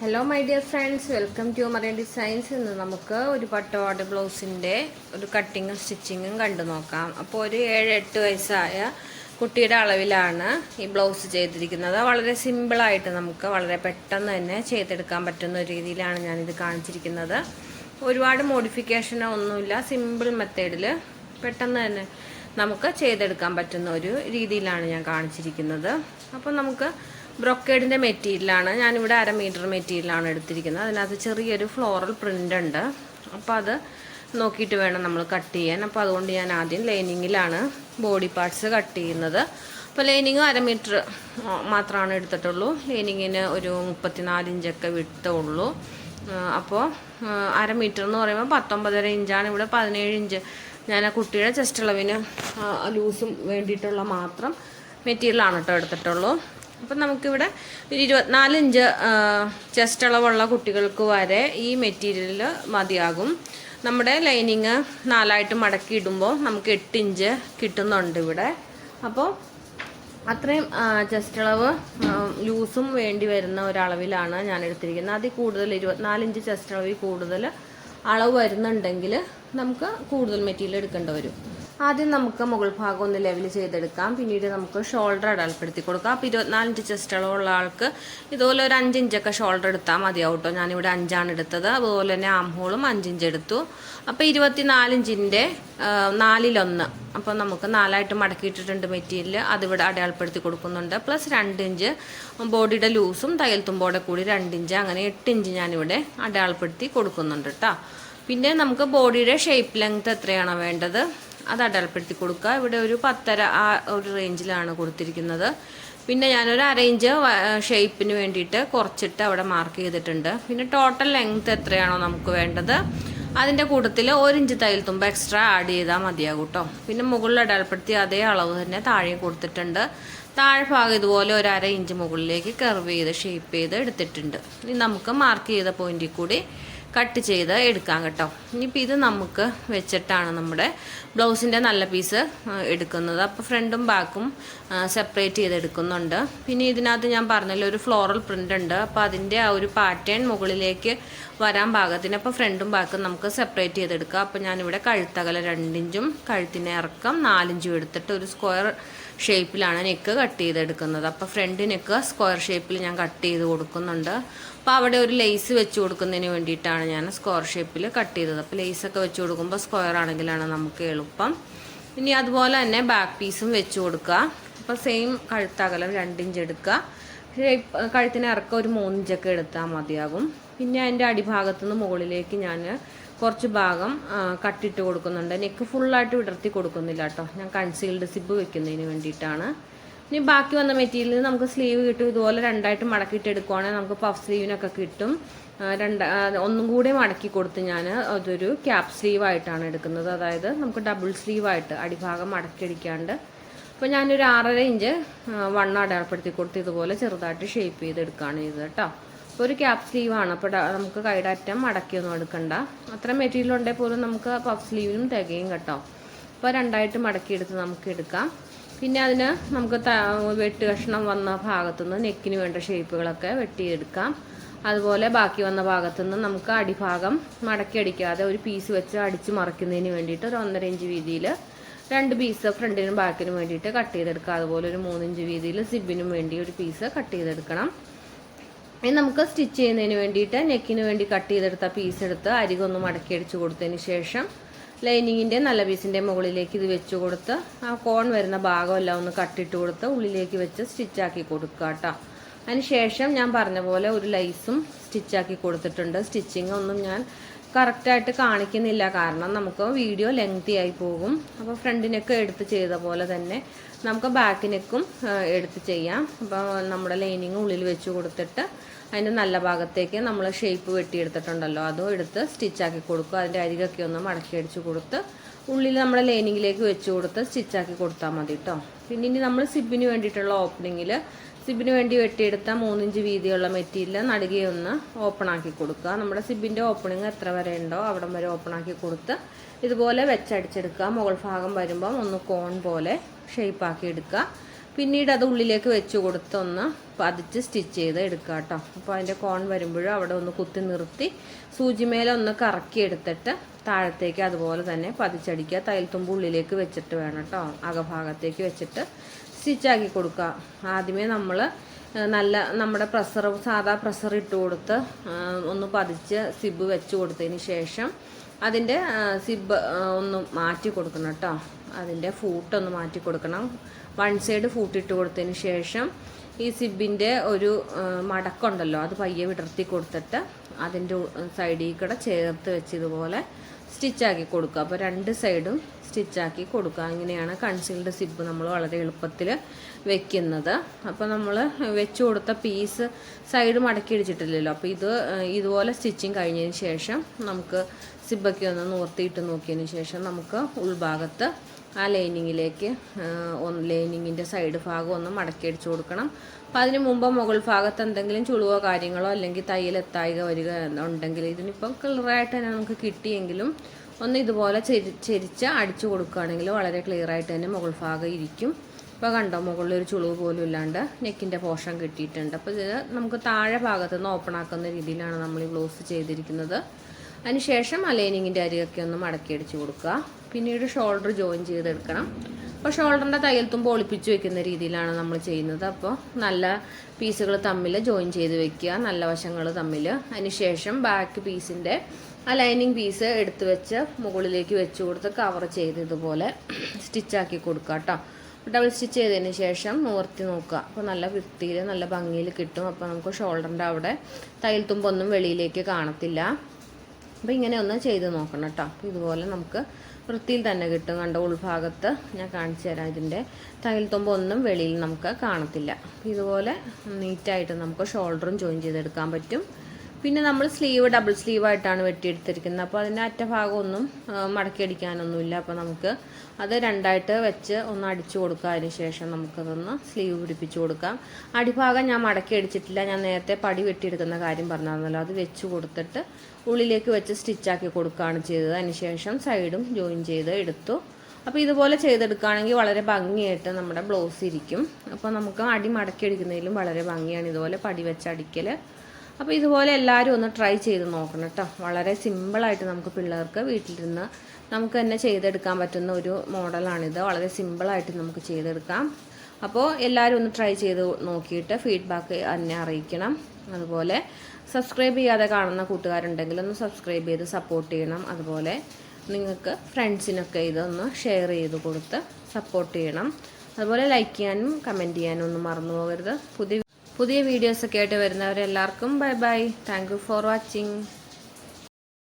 Hello my dear friends welcome to Mariya designs ഇന്ന് നമുക്ക് ഒരു പട്ടുപാട് ബ്ലൗസിന്റെ ഒരു കട്ടിങ്ങും സ്റ്റിച്ചിങ്ങും കണ്ടു നോക്കാം. അപ്പോൾ ഒരു ഏഴ് എട്ട് വയസ്സായ കുട്ടിയുടെ അളവിലാണ് ഈ ബ്ലൗസ് ചെയ്തിരിക്കുന്നത്. വളരെ സിമ്പിളായിട്ട് നമുക്ക് വളരെ പെട്ടെന്ന് തന്നെ ചെയ്തെടുക്കാൻ പറ്റുന്ന ഒരു രീതിയിലാണ് ഞാനിത് കാണിച്ചിരിക്കുന്നത്. ഒരുപാട് മോഡിഫിക്കേഷനോ ഒന്നുമില്ല. സിമ്പിൾ മെത്തേഡിൽ പെട്ടെന്ന് തന്നെ നമുക്ക് ചെയ്തെടുക്കാൻ പറ്റുന്ന ഒരു രീതിയിലാണ് ഞാൻ കാണിച്ചിരിക്കുന്നത്. അപ്പോൾ നമുക്ക് ബ്രൊക്കേഡിന്റെ മെറ്റീരിയലാണ്. ഞാനിവിടെ അര മീറ്റർ മെറ്റീരിയലാണ് എടുത്തിരിക്കുന്നത്. അതിനകത്ത് ചെറിയൊരു ഫ്ലോറൽ പ്രിന്റ് ഉണ്ട്. അപ്പോൾ അത് നോക്കിയിട്ട് വേണം നമ്മൾ കട്ട് ചെയ്യാൻ. അപ്പോൾ അതുകൊണ്ട് ഞാൻ ആദ്യം ലൈനിങ്ങിലാണ് ബോഡി പാർട്സ് കട്ട് ചെയ്യുന്നത്. അപ്പോൾ ലൈനിങ് അര മീറ്റർ മാത്രമാണ് എടുത്തിട്ടുള്ളൂ. ലൈനിങ്ങിന് ഒരു മുപ്പത്തിനാല് ഇഞ്ചൊക്കെ വിട്ടുള്ളൂ അപ്പോൾ അര മീറ്റർ എന്ന് പറയുമ്പോൾ പത്തൊമ്പതര ഇഞ്ചാണ് ഇവിടെ പതിനേഴ് ഇഞ്ച് ഞാൻ ആ കുട്ടിയുടെ ചെസ്റ്റ് അളവിന് ലൂസും വേണ്ടിയിട്ടുള്ള മാത്രം മെറ്റീരിയലാണ് കേട്ടോ എടുത്തിട്ടുള്ളൂ. അപ്പം നമുക്കിവിടെ ഒരു ഇരുപത്തിനാല് ഇഞ്ച് ചെസ്റ്റ് അളവുള്ള കുട്ടികൾക്ക് വരെ ഈ മെറ്റീരിയൽ മതിയാകും. നമ്മുടെ ലൈനിങ് നാലായിട്ട് മടക്കി ഇടുമ്പോൾ നമുക്ക് എട്ട് ഇഞ്ച് കിട്ടുന്നുണ്ട് ഇവിടെ. അപ്പോൾ അത്രയും ചെസ്റ്റ് അളവ് ലൂസും വേണ്ടി വരുന്ന ഒരളവിലാണ് ഞാൻ എടുത്തിരിക്കുന്നത്. അതിൽ കൂടുതൽ ഇരുപത്തിനാല് ഇഞ്ച് ചെസ്റ്റ് അളവിൽ കൂടുതൽ അളവ് വരുന്നുണ്ടെങ്കിൽ നമുക്ക് കൂടുതൽ മെറ്റീരിയൽ എടുക്കേണ്ടി വരും. ആദ്യം നമുക്ക് മുകൾ ഭാഗം ഒന്ന് ലെവൽ ചെയ്തെടുക്കാം. പിന്നീട് നമുക്ക് ഷോൾഡർ അടയാളപ്പെടുത്തി കൊടുക്കാം. അപ്പോൾ ഇരുപത്തിനാല് ഇഞ്ച് ചെസ്റ്റ് അളവുള്ള ആൾക്ക് ഇതുപോലെ ഒരു അഞ്ചിഞ്ചൊക്കെ ഷോൾഡർ എടുത്താൽ മതിയാവും കേട്ടോ. ഞാനിവിടെ അഞ്ചാണ് എടുത്തത്. അതുപോലെ തന്നെ ആം ഹോളും അഞ്ചിഞ്ച് എടുത്തു. അപ്പോൾ ഇരുപത്തിനാലിഞ്ചിന്റെ നാലിലൊന്ന്. അപ്പോൾ നമുക്ക് നാലായിട്ട് മടക്കിയിട്ടിട്ടുണ്ട് മെറ്റീരിയൽ. അതിവിടെ അടയാളപ്പെടുത്തി കൊടുക്കുന്നുണ്ട്. പ്ലസ് രണ്ട് ഇഞ്ച് ബോഡിയുടെ ലൂസും തയ്യൽ തുമ്പോടെ കൂടി രണ്ട് ഇഞ്ച് അങ്ങനെ എട്ട് ഇഞ്ച് ഞാനിവിടെ അടയാളപ്പെടുത്തി കൊടുക്കുന്നുണ്ട് കേട്ടോ. പിന്നെ നമുക്ക് ബോഡിയുടെ ഷേപ്പ് ലെങ്ത് എത്രയാണോ വേണ്ടത്? അത് അടയാളപ്പെടുത്തി കൊടുക്കുക. ഇവിടെ ഒരു പത്തര ആ ഒരു റേഞ്ചിലാണ് കൊടുത്തിരിക്കുന്നത്. പിന്നെ ഞാനൊരു അരയിഞ്ച് ഷേപ്പിന് വേണ്ടിയിട്ട് കുറച്ചിട്ട് അവിടെ മാർക്ക് ചെയ്തിട്ടുണ്ട്. പിന്നെ ടോട്ടൽ ലെങ്ത് എത്രയാണോ നമുക്ക് വേണ്ടത്? അതിന്റെ കൂട്ടത്തിൽ ഒരിഞ്ച് തയ്യൽ തുമ്പ് എക്സ്ട്രാ ആഡ് ചെയ്താൽ മതിയാകും കേട്ടോ പിന്നെ മുകളിൽ അടയാളപ്പെടുത്തി അതേ അളവ് തന്നെ താഴെ കൊടുത്തിട്ടുണ്ട്. താഴെ ഭാഗം ഇതുപോലെ ഒരു അര ഇഞ്ച് മുകളിലേക്ക് കർവ് ചെയ്ത് ഷേപ്പ് ചെയ്ത് എടുത്തിട്ടുണ്ട്. ഇനി നമുക്ക് മാർക്ക് ചെയ്ത പോയിന്റിൽ കൂടി കട്ട് ചെയ്ത് എടുക്കാം കേട്ടോ. ഇനിയിപ്പോൾ ഇത് നമുക്ക് വെച്ചിട്ടാണ് നമ്മുടെ ബ്ലൗസിന്റെ നല്ല പീസ് എടുക്കുന്നത്. അപ്പോൾ ഫ്രണ്ടും ബാക്കും സെപ്പറേറ്റ് ചെയ്തെടുക്കുന്നുണ്ട്. പിന്നെ ഇതിനകത്ത് ഞാൻ പറഞ്ഞല്ലോ ഒരു ഫ്ലോറൽ പ്രിന്റ് ഉണ്ട്. അപ്പോൾ അതിന്റെ ആ ഒരു പാറ്റേൺ മുകളിലേക്ക് വരാൻ പാകത്തിന് അപ്പോൾ ഫ്രണ്ടും ബാക്കും നമുക്ക് സെപ്പറേറ്റ് ചെയ്തെടുക്കാം. അപ്പോൾ ഞാനിവിടെ കഴുത്തകല രണ്ടിഞ്ചും കഴുത്തിന്റെ ഇറക്കം നാലിഞ്ചും എടുത്തിട്ട് ഒരു സ്ക്വയർ ഷേപ്പിലാണ് നെക്ക് കട്ട് ചെയ്തെടുക്കുന്നത്. അപ്പോൾ ഫ്രണ്ട് നെക്ക് സ്ക്വയർ ഷേപ്പിൽ ഞാൻ കട്ട് ചെയ്ത് കൊടുക്കുന്നുണ്ട്. അപ്പോൾ അവിടെ ഒരു ലേസ് വെച്ച് കൊടുക്കുന്നതിന് വേണ്ടിയിട്ടാണ് ഞാൻ സ്ക്വയർ ഷേപ്പിൽ കട്ട് ചെയ്തത്. അപ്പോൾ ലേസൊക്കെ വെച്ച് കൊടുക്കുമ്പോൾ സ്ക്വയർ ആണെങ്കിലാണ് നമുക്ക് എളുപ്പം. ഇനി അതുപോലെ തന്നെ ബാക്ക് പീസും വെച്ച് കൊടുക്കുക. അപ്പോൾ സെയിം കഴുത്തകലം രണ്ടിഞ്ച് എടുക്കുക. കഴുത്തിന് ഇറക്കം ഒരു മൂന്നിഞ്ചൊക്കെ എടുത്താൽ മതിയാകും. പിന്നെ അതിന്റെ അടിഭാഗത്തുനിന്ന് മുകളിലേക്ക് ഞാൻ കുറച്ച് ഭാഗം കട്ടിട്ട് കൊടുക്കുന്നുണ്ട്. നെക്ക് ഫുള്ളായിട്ട് വിടർത്തി കൊടുക്കുന്നില്ല കേട്ടോ ഞാൻ കൺസീൽഡ് സിബ് വെക്കുന്നതിന് വേണ്ടിയിട്ടാണ്. ഇനി ബാക്കി വന്ന മെറ്റീരിയൽ നമുക്ക് സ്ലീവ് കിട്ടും. ഇതുപോലെ രണ്ടായിട്ട് മടക്കിയിട്ട് എടുക്കുവാണെങ്കിൽ നമുക്ക് പഫ് സ്ലീവിനൊക്കെ കിട്ടും. രണ്ട് ഒന്നും കൂടെ മടക്കി കൊടുത്ത് ഞാൻ അതൊരു ക്യാപ് സ്ലീവായിട്ടാണ് എടുക്കുന്നത്. അതായത് നമുക്ക് ഡബിൾ സ്ലീവായിട്ട് അടിഭാഗം മടക്കിയടിക്കാണ്ട്. അപ്പോൾ ഞാനൊരു ആറര ഇഞ്ച് വണ്ണം അടയാളപ്പെടുത്തി കൊടുത്ത് ഇതുപോലെ ചെറുതായിട്ട് ഷേപ്പ് ചെയ്തെടുക്കുകയാണ് ചെയ്തത് കേട്ടോ അപ്പോൾ ഒരു ക്യാപ് സ്ലീവാണ് അപ്പോൾ നമുക്ക് കൈയുടെ അറ്റം മടക്കിയൊന്നും എടുക്കണ്ട. അത്ര മെറ്റീരിയൽ ഉണ്ടെങ്കിൽ പോലും നമുക്ക് പഫ് സ്ലീവിനും തികയും കേട്ടോ. അപ്പോൾ രണ്ടായിട്ട് മടക്കിയെടുത്ത് നമുക്ക് എടുക്കാം. പിന്നെ അതിന് നമുക്ക് വെട്ട് കഷ്ണം വന്ന ഭാഗത്തുനിന്ന് നെക്കിന് വേണ്ട ഷേപ്പുകളൊക്കെ വെട്ടിയെടുക്കാം. അതുപോലെ ബാക്കി വന്ന ഭാഗത്തുനിന്ന് നമുക്ക് അടിഭാഗം മടക്കി അടിക്കാതെ ഒരു പീസ് വെച്ച് അടിച്ച് മറിക്കുന്നതിന് വേണ്ടിയിട്ട് ഒരു ഒന്നര ഇഞ്ച് വീതിയിൽ രണ്ട് പീസ് ഫ്രണ്ടിനും ബാക്കിനും വേണ്ടിയിട്ട് കട്ട് ചെയ്തെടുക്കുക അതുപോലെ ഒരു മൂന്നിഞ്ച് വീതിയിൽ സിബിനും വേണ്ടി ഒരു പീസ് കട്ട് ചെയ്തെടുക്കണം. ഇനി നമുക്ക് സ്റ്റിച്ച് ചെയ്യുന്നതിന് വേണ്ടിയിട്ട് നെക്കിന് വേണ്ടി കട്ട് ചെയ്തെടുത്ത പീസ് എടുത്ത് അരികൊന്ന് മടക്കി അടിച്ച് കൊടുത്തതിന് ശേഷം ലൈനിങ്ങിന്റെ നല്ല പീസിന്റെ മുകളിലേക്ക് ഇത് വെച്ച് കൊടുത്ത് ആ കോൺ വരുന്ന ഭാഗമെല്ലാം ഒന്ന് കട്ടിട്ട് കൊടുത്ത് ഉള്ളിലേക്ക് വെച്ച് സ്റ്റിച്ചാക്കി കൊടുക്കുക കേട്ടോ. അതിന് ശേഷം ഞാൻ പറഞ്ഞ പോലെ ഒരു ലൈസും സ്റ്റിച്ചാക്കി കൊടുത്തിട്ടുണ്ട്. സ്റ്റിച്ചിങ് ഒന്നും ഞാൻ കറക്റ്റായിട്ട് കാണിക്കുന്നില്ല. കാരണം നമുക്ക് വീഡിയോ ലെങ്തി ആയി പോകും. അപ്പോൾ ഫ്രണ്ടിനൊക്കെ എടുത്ത് ചെയ്ത പോലെ തന്നെ നമുക്ക് ബാക്കിനേക്കും എടുത്ത് ചെയ്യാം. അപ്പോൾ നമ്മുടെ ലൈനിങ് ഉള്ളിൽ വെച്ച് കൊടുത്തിട്ട് അതിന്റെ നല്ല ഭാഗത്തേക്ക് നമ്മൾ ഷേപ്പ് വെട്ടിയെടുത്തിട്ടുണ്ടല്ലോ. അതും എടുത്ത് സ്റ്റിച്ചാക്കി കൊടുക്കുക. അതിന്റെ അരികൊക്കെ ഒന്ന് മടക്കി അടിച്ച് കൊടുത്ത് ഉള്ളിൽ നമ്മുടെ ലൈനിങ്ങിലേക്ക് വെച്ച് കൊടുത്ത് സ്റ്റിച്ചാക്കി കൊടുത്താൽ മതി കേട്ടോ പിന്നെ ഇനി നമ്മൾ സിബിന് വേണ്ടിയിട്ടുള്ള ഓപ്പണിങ്ങിൽ സിബിന് വേണ്ടി വെട്ടിയെടുത്ത മൂന്നിഞ്ച് വീതിയുള്ള മെറ്റീരിയൽ നടുകെ ഒന്ന് ഓപ്പൺ ആക്കി കൊടുക്കുക. നമ്മുടെ സിബിന്റെ ഓപ്പണിങ് എത്ര വരെ ഉണ്ടോ അവിടം വരെ ഓപ്പൺ ആക്കി കൊടുത്ത് ഇതുപോലെ വെച്ചടിച്ചെടുക്കുക. മുകൾ ഭാഗം വരുമ്പം ഒന്ന് കോൺ പോലെ ഷേപ്പ് ആക്കി എടുക്കുക. പിന്നീട് അത് ഉള്ളിലേക്ക് വെച്ച് കൊടുത്ത് ഒന്ന് പതിച്ച് സ്റ്റിച്ച് ചെയ്ത് എടുക്കുക കേട്ടോ. അപ്പോൾ അതിന്റെ കോൺ വരുമ്പോഴും അവിടെ ഒന്ന് കുത്തി നിർത്തി സൂചിമേലെ ഒന്ന് കറക്കി എടുത്തിട്ട് താഴത്തേക്ക് അതുപോലെ തന്നെ പതിച്ചടിക്കുക. തയ്യൽത്തുമ്പ് ഉള്ളിലേക്ക് വെച്ചിട്ട് വേണം കേട്ടോ. അകഭാഗത്തേക്ക് വെച്ചിട്ട് സ്റ്റിച്ചാക്കി കൊടുക്കുക. ആദ്യമേ നമ്മൾ നല്ല നമ്മുടെ പ്രഷർ സാധാ പ്രഷർ ഇട്ട് കൊടുത്ത് ഒന്ന് പതിച്ച് സിബ് വെച്ച് കൊടുത്തതിന് ശേഷം അതിന്റെ സിബ് ഒന്ന് മാറ്റി കൊടുക്കണം കേട്ടോ. അതിന്റെ ഫൂട്ടൊന്ന് മാറ്റി കൊടുക്കണം. വൺ സൈഡ് ഫൂട്ടിട്ട് കൊടുത്തതിന് ശേഷം ഈ സിബിന്റെ ഒരു മടക്കുണ്ടല്ലോ അത് പയ്യെ വിടർത്തി കൊടുത്തിട്ട് അതിന്റെ സൈഡിൽ കൂടെ ചേർത്ത് വെച്ച് ഇതുപോലെ സ്റ്റിച്ചാക്കി കൊടുക്കുക. അപ്പോൾ രണ്ട് സൈഡും സ്റ്റിച്ചാക്കി കൊടുക്കുക. അങ്ങനെയാണ് കൺസീൽഡ് സിബ് നമ്മൾ വളരെ എളുപ്പത്തിൽ വെക്കുന്നത്. അപ്പോൾ നമ്മൾ വെച്ച് കൊടുത്ത പീസ് സൈഡ് മടക്കി അടിച്ചിട്ടില്ലല്ലോ. അപ്പോൾ ഇത് ഇതുപോലെ സ്റ്റിച്ചിങ് കഴിഞ്ഞതിന് ശേഷം നമുക്ക് സിബൊക്കെ ഒന്ന് നോർത്തിയിട്ട് നോക്കിയതിന് ശേഷം നമുക്ക് ഉൾഭാഗത്ത് ആ ലൈനിങ്ങിലേക്ക് ലൈനിങ്ങിന്റെ സൈഡ് ഭാഗം ഒന്ന് മടക്കി അടിച്ചു കൊടുക്കണം. അപ്പോൾ അതിന് മുമ്പ് മുകൾ ഭാഗത്ത് എന്തെങ്കിലും ചുളിവോ കാര്യങ്ങളോ അല്ലെങ്കിൽ തയ്യൽ എത്തായിക വരിക ഉണ്ടെങ്കിൽ ഇതിനിപ്പം ക്ലിയറായിട്ട് തന്നെ നമുക്ക് കിട്ടിയെങ്കിലും ഒന്ന് ഇതുപോലെ ചെരി ചെരിച്ച് അടിച്ചു കൊടുക്കുകയാണെങ്കിൽ വളരെ ക്ലിയർ ആയിട്ട് തന്നെ മുകൾ ഭാഗം ഇരിക്കും. ഇപ്പോൾ കണ്ടോ മുകളിൽ ഒരു ചുളിവ് പോലും ഇല്ലാണ്ട് നെക്കിന്റെ പോഷൻ കിട്ടിയിട്ടുണ്ട്. അപ്പോൾ ഇത് നമുക്ക് താഴെ ഭാഗത്ത് നിന്ന് ഓപ്പൺ ആക്കുന്ന രീതിയിലാണ് നമ്മൾ ഈ ബ്ലൗസ് ചെയ്തിരിക്കുന്നത്. അതിനുശേഷം ആ ലൈനിങ്ങിന്റെ അരികൊക്കെ ഒന്ന് മടക്കി അടിച്ച് കൊടുക്കുക. പിന്നീട് ഷോൾഡർ ജോയിൻ ചെയ്തെടുക്കണം. അപ്പോൾ ഷോൾഡറിന്റെ തയ്യൽ പൊളിപ്പിച്ച് വെക്കുന്ന രീതിയിലാണ് നമ്മൾ ചെയ്യുന്നത്. അപ്പോൾ നല്ല പീസുകൾ തമ്മിൽ ജോയിൻ ചെയ്ത് വെക്കുക. നല്ല വശങ്ങൾ തമ്മിൽ. അതിനുശേഷം ബാക്ക് പീസിന്റെ ആ ലൈനിങ് പീസ് എടുത്ത് വെച്ച് മുകളിലേക്ക് വെച്ച് കൊടുത്ത് കവർ ചെയ്ത് ഇതുപോലെ സ്റ്റിച്ചാക്കി കൊടുക്കുക കേട്ടോ. ഡബിൾ സ്റ്റിച്ച് ചെയ്തതിന് ശേഷം നിവർത്തി നോക്കുക. അപ്പോൾ നല്ല വൃത്തിയിൽ നല്ല ഭംഗിയിൽ കിട്ടും. അപ്പോൾ നമുക്ക് ഷോൾഡറിന്റെ അവിടെ തയ്യൽ തുമ്പൊന്നും വെളിയിലേക്ക് കാണത്തില്ല. അപ്പോൾ ഇങ്ങനെ ഒന്ന് ചെയ്ത് നോക്കണം കേട്ടോ അപ്പോൾ ഇതുപോലെ നമുക്ക് വൃത്തിയിൽ തന്നെ കിട്ടും. കണ്ട ഉൾഭാഗത്ത് ഞാൻ കാണിച്ചു തരാം. ഇതിന്റെ തയ്യൽ തുമ്പ് ഒന്നും വെളിയിൽ നമുക്ക് കാണത്തില്ല. ഇതുപോലെ നീറ്റായിട്ട് നമുക്ക് ഷോൾഡറും ജോയിൻ ചെയ്തെടുക്കാൻ പറ്റും. പിന്നെ നമ്മൾ സ്ലീവ് ഡബിൾ സ്ലീവ് ആയിട്ടാണ് വെട്ടിയെടുത്തിരിക്കുന്നത്. അപ്പോൾ അതിന്റെ അറ്റ ഭാഗമൊന്നും ആ, മടക്കി അടിക്കാനൊന്നുമില്ല അപ്പോൾ നമുക്ക് അത് രണ്ടായിട്ട് വെച്ച് ഒന്ന് അടിച്ചു കൊടുക്കുക അതിന് ശേഷം നമുക്കതൊന്ന് സ്ലീവ് പിടിപ്പിച്ചു കൊടുക്കാം. അടിഭാഗം ഞാൻ മടക്കി അടിച്ചിട്ടില്ല ഞാൻ നേരത്തെ പടി വെട്ടിയെടുക്കുന്ന കാര്യം പറഞ്ഞാൽ അത് വെച്ച് കൊടുത്തിട്ട് ഉള്ളിലേക്ക് വെച്ച് സ്റ്റിച്ചാക്കി കൊടുക്കുകയാണ് ചെയ്തത്. അതിന് ശേഷം സൈഡും ജോയിൻ ചെയ്ത് എടുത്തു. അപ്പോൾ ഇതുപോലെ ചെയ്തെടുക്കുകയാണെങ്കിൽ വളരെ ഭംഗിയായിട്ട് നമ്മുടെ ബ്ലൗസ് ഇരിക്കും. അപ്പോൾ നമുക്ക് അടി മടക്കി അടിക്കുന്നതിലും വളരെ ഭംഗിയാണ് ഇതുപോലെ പടി വെച്ച് അടിക്കൽ അപ്പോൾ ഇതുപോലെ എല്ലാവരും ഒന്ന് ട്രൈ ചെയ്ത് നോക്കണം കേട്ടോ വളരെ സിമ്പിളായിട്ട് നമുക്ക് പിള്ളേർക്ക് വീട്ടിലിരുന്ന് നമുക്ക് തന്നെ ചെയ്തെടുക്കാൻ പറ്റുന്ന ഒരു മോഡലാണിത് വളരെ സിമ്പിളായിട്ട് നമുക്ക് ചെയ്തെടുക്കാം. അപ്പോൾ എല്ലാവരും ഒന്ന് ട്രൈ ചെയ്ത് നോക്കിയിട്ട് ഫീഡ്ബാക്ക് എന്നെ അറിയിക്കണം. അതുപോലെ സബ്സ്ക്രൈബ് ചെയ്യാതെ കാണുന്ന കൂട്ടുകാരുണ്ടെങ്കിൽ ഒന്ന് സബ്സ്ക്രൈബ് ചെയ്ത് സപ്പോർട്ട് ചെയ്യണം. അതുപോലെ നിങ്ങൾക്ക് ഫ്രണ്ട്സിനൊക്കെ ഇതൊന്ന് ഷെയർ ചെയ്ത് കൊടുത്ത് സപ്പോർട്ട് ചെയ്യണം. അതുപോലെ ലൈക്ക് ചെയ്യാനും കമന്റ് ചെയ്യാനും ഒന്നും മറന്നു പോകരുത്. പുതിയ പുതിയ വീഡിയോസൊക്കെ ആയിട്ട് വരുന്നവരെല്ലാവർക്കും bye bye thank for watching